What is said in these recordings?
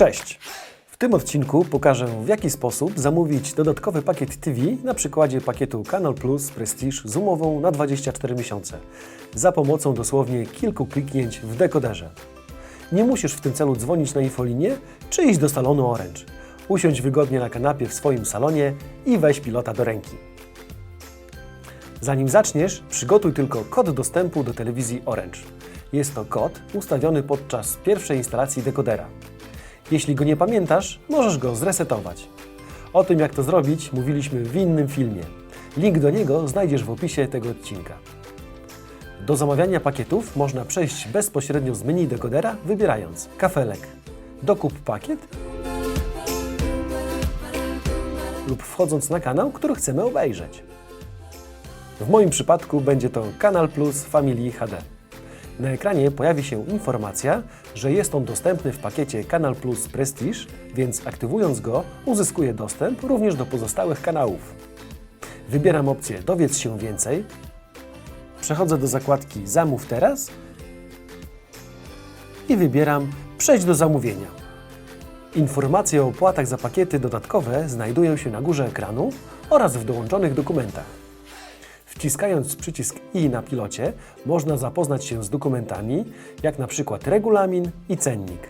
Cześć! W tym odcinku pokażę w jaki sposób zamówić dodatkowy pakiet TV na przykładzie pakietu Kanal Plus Prestige z umową na 24 miesiące za pomocą dosłownie kilku kliknięć w dekoderze. Nie musisz w tym celu dzwonić na infolinię czy iść do salonu Orange. Usiądź wygodnie na kanapie w swoim salonie i weź pilota do ręki. Zanim zaczniesz, przygotuj tylko kod dostępu do telewizji Orange. Jest to kod ustawiony podczas pierwszej instalacji dekodera. Jeśli go nie pamiętasz, możesz go zresetować. O tym, jak to zrobić, mówiliśmy w innym filmie. Link do niego znajdziesz w opisie tego odcinka. Do zamawiania pakietów można przejść bezpośrednio z menu dekodera, wybierając kafelek, dokup pakiet lub wchodząc na kanał, który chcemy obejrzeć. W moim przypadku będzie to Kanal Plus Family HD. Na ekranie pojawi się informacja, że jest on dostępny w pakiecie Kanal Plus Prestige, więc aktywując go uzyskuję dostęp również do pozostałych kanałów. Wybieram opcję Dowiedz się więcej, przechodzę do zakładki Zamów teraz i wybieram Przejdź do zamówienia. Informacje o opłatach za pakiety dodatkowe znajdują się na górze ekranu oraz w dołączonych dokumentach. Wciskając przycisk I na pilocie można zapoznać się z dokumentami, jak na przykład regulamin i cennik.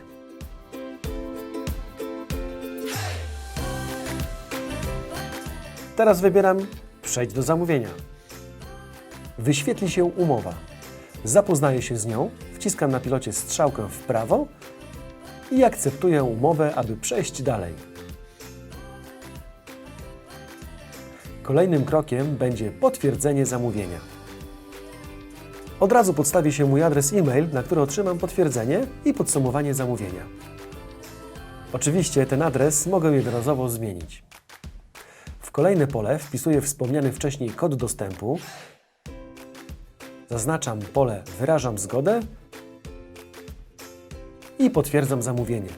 Teraz wybieram Przejdź do zamówienia. Wyświetli się umowa. Zapoznaję się z nią, wciskam na pilocie strzałkę w prawo i akceptuję umowę, aby przejść dalej. Kolejnym krokiem będzie potwierdzenie zamówienia. Od razu podstawi się mój adres e-mail, na który otrzymam potwierdzenie i podsumowanie zamówienia. Oczywiście ten adres mogę jednorazowo zmienić. W kolejne pole wpisuję wspomniany wcześniej kod dostępu, zaznaczam pole Wyrażam zgodę i potwierdzam zamówienie.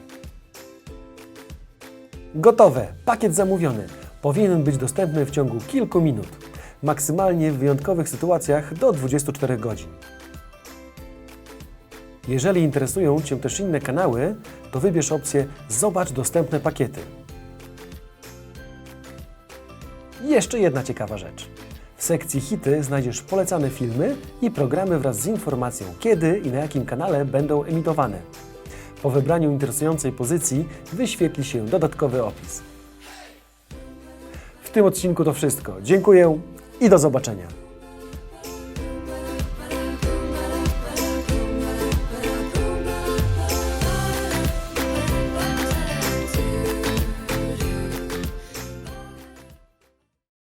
Gotowe! Pakiet zamówiony. Powinien być dostępny w ciągu kilku minut. Maksymalnie w wyjątkowych sytuacjach do 24 godzin. Jeżeli interesują Cię też inne kanały, to wybierz opcję Zobacz dostępne pakiety. Jeszcze jedna ciekawa rzecz. W sekcji Hity znajdziesz polecane filmy i programy wraz z informacją, kiedy i na jakim kanale będą emitowane. Po wybraniu interesującej pozycji wyświetli się dodatkowy opis. Tym odcinku to wszystko. Dziękuję i do zobaczenia.